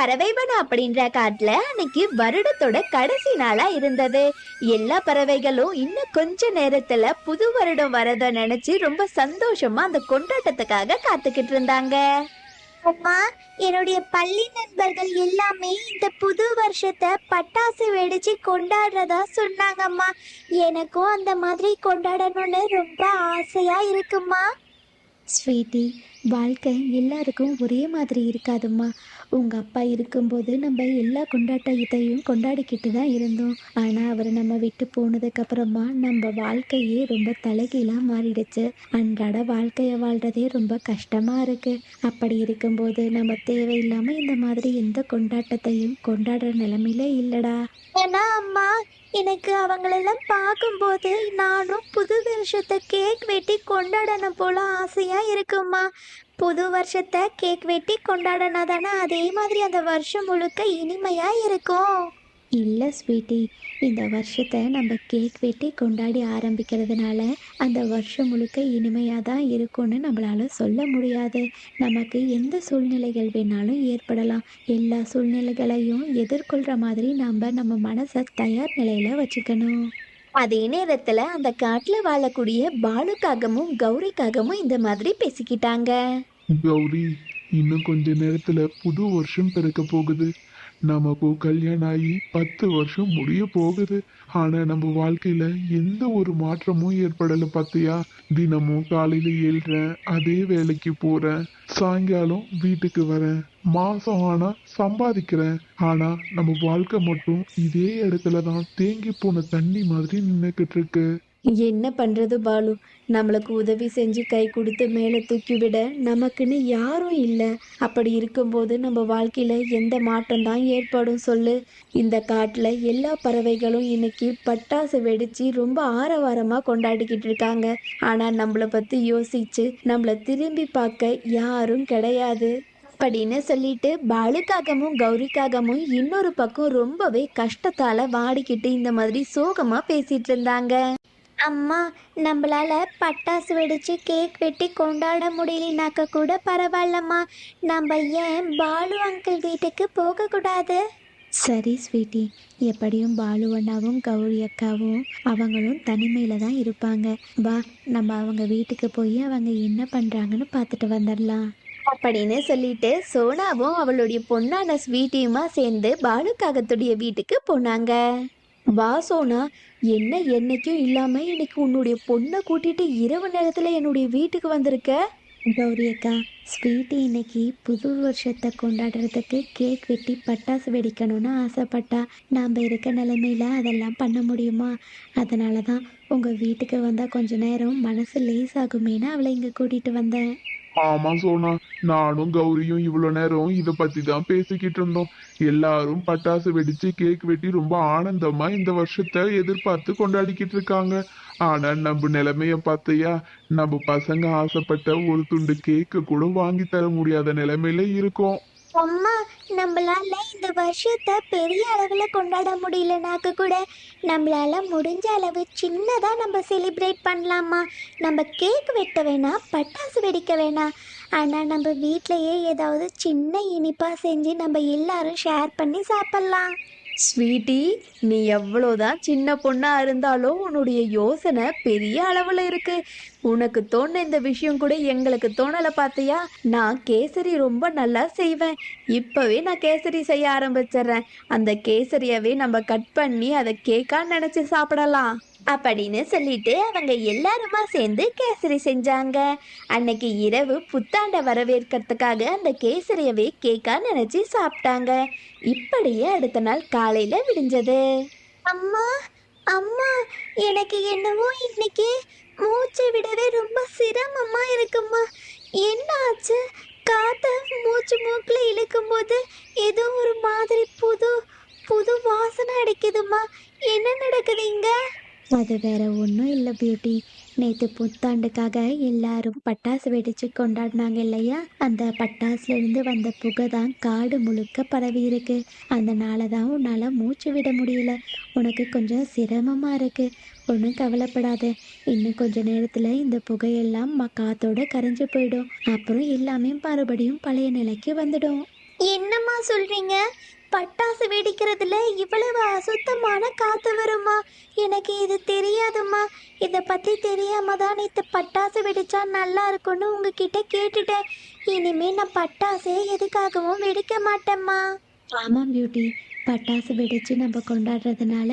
பறவைவனம் அப்படின்ற காட்டுல அன்னைக்கு வருடத்தோட கடைசி நாளா இருந்தது. எல்லா பறவைகளும் இன்னும் கொஞ்ச நேரத்துல புது வருடம் வரத நினைச்சு ரொம்ப சந்தோஷமா அந்த கொண்டாட்டத்துக்காக காத்துக்கிட்டு இருந்தாங்க. அம்மா என்னுடைய பள்ளி நண்பர்கள் எல்லாமே இந்த புது வருஷத்தை பட்டாசு வெடிச்சு கொண்டாடுறதா சொன்னாங்கம்மா. எனக்கும் அந்த மாதிரி கொண்டாடணும்னு ரொம்ப ஆசையா இருக்குமா ஸ்வீட்டி வாழ்க்கை எல்லாருக்கும் ஒரே மாதிரி இருக்காதும்மா. உங்கள் அப்பா இருக்கும்போது நம்ம எல்லா கொண்டாட்டத்தையும் கொண்டாடிக்கிட்டு தான் இருந்தோம். ஆனால் அவர் நம்ம விட்டு போனதுக்கப்புறமா நம்ம வாழ்க்கையே ரொம்ப தலைகீழாக மாறிடுச்சு. அன்றாட வாழ்க்கையை வாழ்கிறதே ரொம்ப கஷ்டமாக இருக்குது அப்படி இருக்கும்போது நம்ம தேவையில்லாமல் இந்த மாதிரி எந்த கொண்டாட்டத்தையும் கொண்டாடுற நிலமையில இல்லைடா. ஏன்னா அம்மா எனக்கு அவங்களெல்லாம் பார்க்கும்போது நானும் புது வருஷத்தை கேக் வெட்டி கொண்டாடணும் போல ஆசையாக இருக்குமா புது வருஷத்தை கேக் வெட்டி கொண்டாடினா தானே அதே மாதிரி அந்த வருஷம் முழுக்க இனிமையாக இருக்கும். இல்லை ஸ்வீட்டி. இந்த வருஷத்தை நம்ம கேக் வெட்டி கொண்டாடி ஆரம்பிக்கிறதுனால அந்த வருஷம் முழுக்க இனிமையாக தான் இருக்கும்னு நம்மளால சொல்ல முடியாது. நமக்கு எந்த சூழ்நிலைகள் வேணாலும் ஏற்படலாம். எல்லா சூழ்நிலைகளையும் எதிர்கொள்கிற மாதிரி நம்ம நம்ம மனசை தயார் நிலையில் வச்சுக்கணும். அதே நேரத்துல அந்த காட்டுல வாழக்கூடிய பாலுக்காகவும் கௌரிக்காகவும் இந்த மாதிரி பேசிக்கிட்டாங்க. கௌரி இன்னும் கொஞ்ச நேரத்துல புது வருஷம் பிறக்க போகுது. நமக்கு கல்யாணம் ஆகி பத்து வருஷம் முடிய போகுது. ஆனா நம்ம வாழ்க்கையில எந்த ஒரு மாற்றமும் ஏற்படல பாத்தியா? தினமும் காலையில எழுறேன் அதே வேலைக்கு போறேன் சாயங்காலம் வீட்டுக்கு வரேன் மாசம் ஆனா சம்பாதிக்கிறேன். ஆனா நம்ம வாழ்க்கை மட்டும் இதே இடத்துல தான் தேங்கி போன தண்ணி மாதிரி நின்னுக்கிட்டு இருக்கு. என்ன பண்றது பாலு? நம்மளுக்கு உதவி செஞ்சு கை கொடுத்து மேலே தூக்கி விட நமக்குன்னு யாரும் இல்லை. அப்படி இருக்கும்போது நம்ம வாழ்க்கையில எந்த மாற்றம் தான் ஏற்படும் சொல்லு. இந்த காட்டுல எல்லா பறவைகளும் இன்னைக்கு பட்டாசு வெடிச்சு ரொம்ப ஆரவாரமா கொண்டாடிக்கிட்டு இருக்காங்க. ஆனா நம்மளை பத்தி யோசிச்சு நம்மளை திரும்பி பார்க்க யாரும் கிடையாது. அப்படின்னு சொல்லிட்டு பாலுக்காகமும் கௌரிக்காகமும் இன்னொரு பக்கம் ரொம்பவே கஷ்டத்தால வாடிக்கிட்டு இந்த மாதிரி சோகமா பேசிட்டு இருந்தாங்க. அம்மா நம்மளால பட்டாசு வெடிச்சு கேக் வெட்டி கொண்டாட முடியலனாக்க கூட பரவாயில்லம்மா. நம்ம ஏன் பாலு அங்கிள் வீட்டுக்கு போகக்கூடாது? சரி ஸ்வீட்டி. எப்படியும் பாலு அண்ணாவும் கௌரி அக்காவும் அவங்களும் தனிமையில தான் இருப்பாங்க. வா நம்ம அவங்க வீட்டுக்கு போய் அவங்க என்ன பண்றாங்கன்னு பார்த்துட்டு வந்துடலாம். அப்படின்னு சொல்லிட்டு சோனாவும் அவளுடைய பொண்ணான ஸ்வீட்டியுமா சேர்ந்து பாலுக்காகத்துடைய வீட்டுக்கு போனாங்க. வா சோனா என்ன என்னைக்கும் இல்லாம இன்னைக்கு உன்னுடைய பொண்ணை கூட்டிட்டு இரவு நேரத்துல என்னுடைய வீட்டுக்கு வந்திருக்க? கௌரி அக்கா ஸ்வீட்டி இன்னைக்கு புது வருஷத்தை கொண்டாடுறதுக்கு கேக் வெட்டி பட்டாசு வெடிக்கணும்னு ஆசைப்பட்டா. நாம் இருக்க நிலைமையில் அதெல்லாம் பண்ண முடியுமா? அதனால தான் உங்கள் வீட்டுக்கு வந்தால் கொஞ்ச நேரம் மனசு லேசாகுமேன்னு அவளை இங்கே கூட்டிகிட்டு வந்தேன். ஆமா சோனா நானும் கௌரியும் இவ்வளவு நேரம் இத பத்தி தான் பேசிக்கிட்டு இருந்தோம். எல்லாரும் பட்டாசு வெடிச்சு கேக் வெட்டி ரொம்ப ஆனந்தமா இந்த வருஷத்தை எதிர்பார்த்து கொண்டாடிக்கிட்டு இருக்காங்க. ஆனா நம்ம நிலைமைய பார்த்தியா? நம்ம பசங்க ஆசைப்பட்ட ஒரு துண்டு கேக்கு கூட வாங்கி தர முடியாத நிலைமையில இருக்கோம். நம்மளால இந்த வருஷத்தை பெரிய அளவில் கொண்டாட முடியலனாக்க கூட நம்மளால முடிஞ்ச அளவு சின்னதாக நம்ம செலிப்ரேட் பண்ணலாமா? நம்ம கேக் வெட்ட வேணாம் பட்டாசு வெடிக்க வேணாம். ஆனால் நம்ம வீட்டிலையே ஏதாவது சின்ன இனிப்பாக செஞ்சு நம்ம எல்லாரும் ஷேர் பண்ணி சாப்பிட்லாம். ஸ்வீட்டி நீ எவ்வளோதான் சின்ன பொண்ணா இருந்தாலும் உன்னுடைய யோசனை பெரிய அளவுல இருக்கு. உனக்கு தோண இந்த விஷயம் கூட எங்களுக்கு தோணலை பார்த்தியா நான் கேசரி ரொம்ப நல்லா செய்வேன். இப்போவே நான் கேசரி செய்ய ஆரம்பிச்சிடுறேன். அந்த கேசரியவே நம்ம கட் பண்ணி அதை கேக்கான்னு நினச்சி சாப்பிடலாம். அப்படின்னு சொல்லிட்டு அவங்க எல்லாருமா சேர்ந்து கேசரி செஞ்சாங்க. அன்னைக்கு இரவு புத்தாண்டை வரவேற்கிறதுக்காக அந்த கேசரியவே கேக்கா நினைச்சு சாப்பிட்டாங்க. இப்படியே அடுத்த நாள் காலையில விடிஞ்சது. அம்மா அம்மா எனக்கு என்னவோ இன்னைக்கு மூச்சை விடவே ரொம்ப சிரமமா இருக்கும்மா என்ன ஆச்சு காத்த மூச்சு மூக்குல இழுக்கும் போது ஏதோ ஒரு மாதிரி புது புது வாசனை அடிக்குதுமா என்ன நடக்குது இங்க அது வேற ஒன்றும் இல்லை பியூட்டி நேற்று புத்தாண்டுக்காக எல்லாரும் பட்டாசு வெடிச்சு கொண்டாடினாங்க இல்லையா? அந்த பட்டாசுலேருந்து வந்த புகை தான் காடு முழுக்க பரவி இருக்கு. அதனால தான் உன்னால் மூச்சு விட முடியல. உனக்கு கொஞ்சம் சிரமமாக இருக்கு. ஒன்றும் கவலைப்படாத. இன்னும் கொஞ்ச நேரத்தில் இந்த புகையெல்லாம் ம- காத்தோட கரைஞ்சு போயிடும். அப்புறம் எல்லாமே மறுபடியும் பழைய நிலைக்கு வந்துடும். என்னம்மா சொல்றீங்க? பட்டாசு வெடிக்கிறதுல இவ்வளவு அசுத்தமான காத்து வருமா? எனக்கு இது தெரியாதும்மா. இதை பத்தி தெரியாம தான் நேற்று பட்டாசு வெடிச்சா நல்லா இருக்கும்னு உங்ககிட்ட கேட்டுட்டேன். இனிமே நான் பட்டாசே எதுக்காகவும் வெடிக்க மாட்டேம்மா. ஆமாம் பியூட்டி. பட்டாசு வெடித்து நம்ம கொண்டாடுறதுனால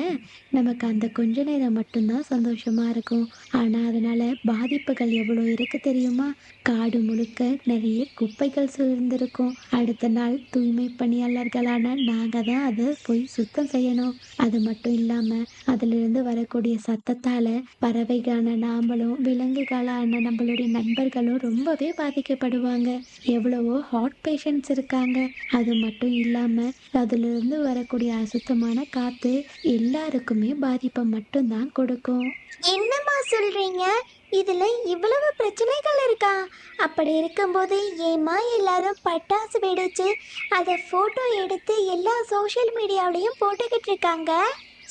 நமக்கு அந்த கொஞ்ச நேரம் மட்டும்தான் சந்தோஷமாக இருக்கும். ஆனால் அதனால் பாதிப்புகள் எவ்வளோ இருக்குது தெரியுமா? காடு முழுக்க நிறைய குப்பைகள் சூழ்ந்திருக்கும். அடுத்த நாள் தூய்மை பணியாளர்களான நாங்கள் தான் அதை போய் சுத்தம் செய்யணும். அது மட்டும் இல்லாமல் அதிலிருந்து வரக்கூடிய சத்தத்தால் பறவைகளான நாமளும் விலங்குகளான நம்மளுடைய நண்பர்களும் ரொம்பவே பாதிக்கப்படுவாங்க. எவ்வளவோ ஹார்ட் பேஷண்ட்ஸ் இருக்காங்க. அது மட்டும் இல்லாமல் அதிலிருந்து வரக்கூடிய அசுத்தமான காற்று எல்லாருக்கும் பாதிப்பை மட்டும்தான் கொடுக்கும். என்னம்மா சொல்றீங்க? இதுல இவ்வளவு பிரச்சனைகள் இருக்கா? அப்படி இருக்கும்போது ஏம்மா எல்லாரும் பட்டாசு வெடிச்சு அதை போட்டோ எடுத்து எல்லா சோஷியல் மீடியாவிலையும் போட்டுக்கிட்டு இருக்காங்க?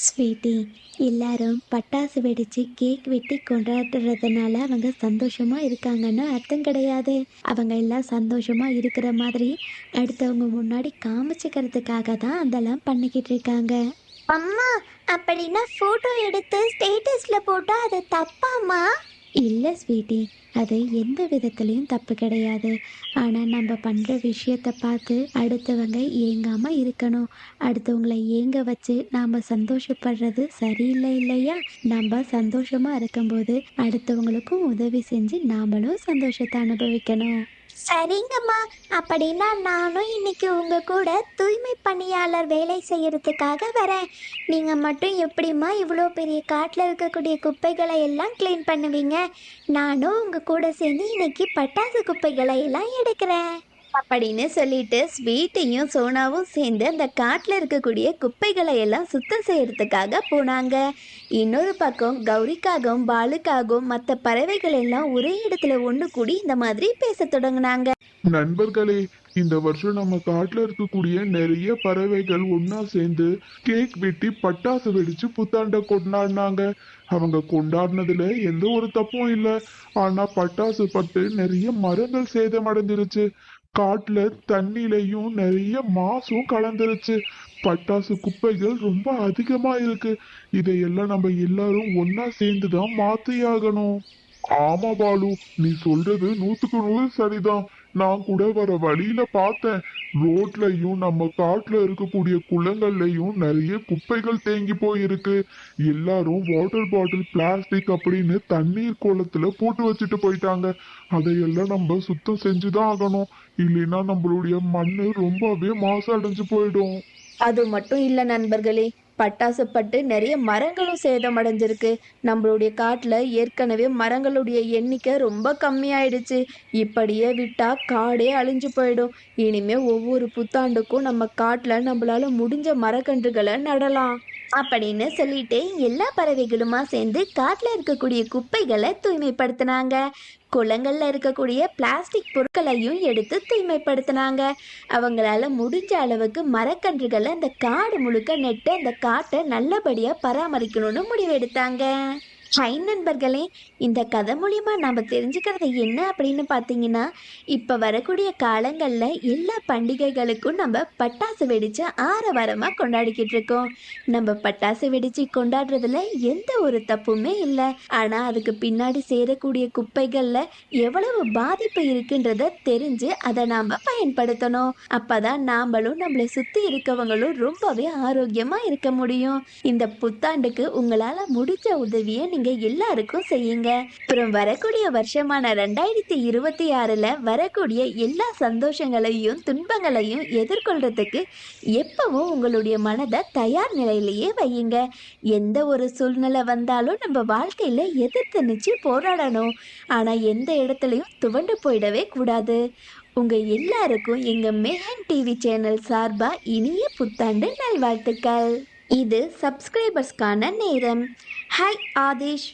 ஸ்வீட்டி எல்லாரும் பட்டாசு வெடித்து கேக் வெட்டி கொண்டாடுறதுனால அவங்க சந்தோஷமாக இருக்காங்கன்னு அர்த்தம் கிடையாது. அவங்க எல்லாம் சந்தோஷமாக இருக்கிற மாதிரி அடுத்தவங்க முன்னாடி காமிச்சிக்கிறதுக்காக தான் அதெல்லாம் பண்ணிக்கிட்டு இருக்காங்க. அம்மா அப்படின்னா போட்டோ எடுத்து ஸ்டேட்டஸ்ல போட்டா அது தப்பாம்மா? இல்லை ஸ்வீட்டி அது எந்த விதத்துலேயும் தப்பு கிடையாது. ஆனால் நம்ம பண்ணுற விஷயத்தை பார்த்து அடுத்தவங்க ஏங்காமல் இருக்கணும். அடுத்தவங்களை ஏங்க வச்சு நாம் சந்தோஷப்படுறது சரியில்லை இல்லையா? நம்ம சந்தோஷமாக இருக்கும்போது அடுத்தவங்களுக்கும் உதவி செஞ்சு நாமளும் சந்தோஷத்தை அனுபவிக்கணும். சரிங்கம்மா. அப்படின்னா நானும் இன்னைக்கு உங்க கூட தூய்மை பணியாளர் வேலை செய்யறதுக்காக வரேன். நீங்க மட்டும் எப்படிம்மா இவ்வளோ பெரிய காட்டில் இருக்கக்கூடிய குப்பைகளை எல்லாம் க்ளீன் பண்ணுவீங்க? நானும் உங்க கூட சேர்ந்து இன்னைக்கு பட்டாசு குப்பைகளை எல்லாம் எடுக்கிறேன். அப்படின்னு சொல்லிட்டு ஸ்வீட்டையும் சோனாவும் சேர்ந்து அந்த காட்டில் இருக்கக்கூடிய குப்பைகளை எல்லாம் சுத்தம் செய்யறதுக்காக போனாங்க. இன்னொரு பக்கம் கௌரிக்காகவும் பாலுக்காகவும் மற்ற பறவைகள் எல்லாம் ஒரே இடத்துல ஒன்று கூடி இந்த மாதிரி பேச தொடங்கினாங்க. நண்பர்களே இந்த வருஷம் நம்ம காட்டுல இருக்கக்கூடிய நிறைய பறவைகள் ஒன்னா சேர்ந்து கேக் வெட்டி பட்டாசு வெடிச்சு புத்தாண்ட கொண்டாடினாங்க. அவங்க கொண்டாடினதுல எந்த ஒரு தப்பும் இல்ல. ஆனா பட்டாசு பட்டு நிறைய மரங்கள் சேதமடைஞ்சிருச்சு. காட்டுல தண்ணிலையும் நிறைய மாசும் கலந்துருச்சு. பட்டாசு குப்பைகள் ரொம்ப அதிகமா இருக்கு. இதையெல்லாம் நம்ம எல்லாரும் ஒன்னா சேர்ந்துதான் மாத்தியாகணும். ஆமா பாலு நீ சொல்றது நூத்துக்கு நூறு சரிதான். நான் கூட வர வழியில பார்த்தேன். ரோட்லயும் நம்ம காட்டுல இருக்கக்கூடிய குளங்கள்லயும் நிறைய குப்பைகள் தேங்கி போயிருக்கு. எல்லாரும் வாட்டர் பாட்டில் பிளாஸ்டிக் அப்படின்னு தண்ணீர் குளத்துல போட்டு வச்சுட்டு போயிட்டாங்க. அதையெல்லாம் நம்ம சுத்தம் செஞ்சுதான் ஆகணும். இல்லைன்னா நம்மளுடைய மண்ணு ரொம்பவே மாசு அடைஞ்சு போயிடும். அது மட்டும் இல்லை நண்பர்களே. பட்டாசு பட்டு நிறைய மரங்களும் சேதமடைஞ்சிருக்கு. நம்மளுடைய காட்டில் ஏற்கனவே மரங்களுடைய எண்ணிக்கை ரொம்ப கம்மியாயிடுச்சு. இப்படியே விட்டா காடே அழிஞ்சு போயிடும். இனிமே ஒவ்வொரு புத்தாண்டுக்கும் நம்ம காட்டில் நம்மளால முடிஞ்ச மரக்கன்றுகளை நடலாம். அப்படின்னு சொல்லிட்டு எல்லா பறவைகளுமா சேர்ந்து காட்டில் இருக்கக்கூடிய குப்பைகளை தூய்மைப்படுத்தினாங்க. குளங்களில் இருக்கக்கூடிய பிளாஸ்டிக் பொருட்களையும் எடுத்து தூய்மைப்படுத்தினாங்க. அவங்களால முடிஞ்ச அளவுக்கு மரக்கன்றுகளை அந்த காடு முழுக்க நட்டு அந்த காட்டை நல்லபடியாக பராமரிக்கணும்னு முடிவெடுத்தாங்க. ஹை நண்பர்களே இந்த கதை மூலிமா நம்ம தெரிஞ்சுக்கிறது என்ன அப்படின்னு பார்த்தீங்கன்னா இப்போ வரக்கூடிய காலங்களில் எல்லா பண்டிகைகளுக்கும் நம்ம பட்டாசு வெடித்து ஆரவாரமாக கொண்டாடிக்கிட்டு இருக்கோம். நம்ம பட்டாசு வெடித்து கொண்டாடுறதுல எந்த ஒரு தப்புமே இல்லை. ஆனால் அதுக்கு பின்னாடி சேரக்கூடிய குப்பைகளில் எவ்வளவு பாதிப்பு இருக்குன்றத தெரிஞ்சு அதை நாம் பயன்படுத்தணும். அப்போ தான் நாம்களும் நம்மளை சுற்றி இருக்கவங்களும் ரொம்பவே ஆரோக்கியமாக இருக்க முடியும். இந்த புத்தாண்டுக்கு உங்களால் முடிஞ்ச உதவியை நீங்கள் எல்லாருக்கும் செய்யுங்க. அப்புறம் வரக்கூடிய வருஷமான ரெண்டாயிரத்தி இருபத்தி ஆறில் வரக்கூடிய எல்லா சந்தோஷங்களையும் துன்பங்களையும் எதிர்கொள்றதுக்கு எப்பவும் உங்களுடைய மனதை தயார் நிலையிலேயே வையுங்க. எந்த ஒரு சூழ்நிலை வந்தாலும் நம்ம வாழ்க்கையில் எதிர்த்து நிச்சு போராடணும். ஆனால் எந்த இடத்துலையும் துவண்டு போயிடவே கூடாது. உங்கள் எல்லாருக்கும் எங்கள் மெஹன் டிவி சேனல் சார்பாக இனிய புத்தாண்டு நல்வாழ்த்துக்கள். இது சப்ஸ்கிரைபர்ஸ்க்கான நேரம். Hi Aadhish.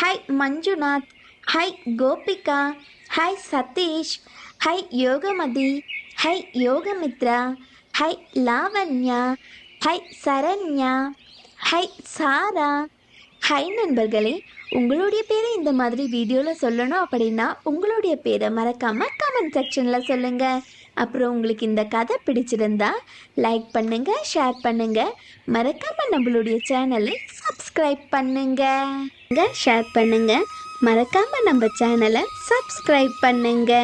Hi Manjunath. Hi Gopika. Hi Satheesh. Hi Yogamathi. Hi Yogamithra. Hi Lavanya. Hi Saranya. Hi Sara. Hi நண்பர்களே. உங்களுடைய பேரை இந்த மாதிரி வீடியோவில் சொல்லணும் அப்படின்னா உங்களுடைய பேரை மறக்காமல் கமெண்ட் செக்ஷனில் சொல்லுங்கள் அப்புறம் உங்களுக்கு இந்த கதை பிடிச்சிருந்தா லைக் பண்ணுங்க ஷேர் பண்ணுங்க. மறக்காம நம்மளுடைய சேனலை சப்ஸ்கிரைப் பண்ணுங்க. ஷேர் பண்ணுங்க. மறக்காம நம்ம சேனலை சப்ஸ்கிரைப் பண்ணுங்க.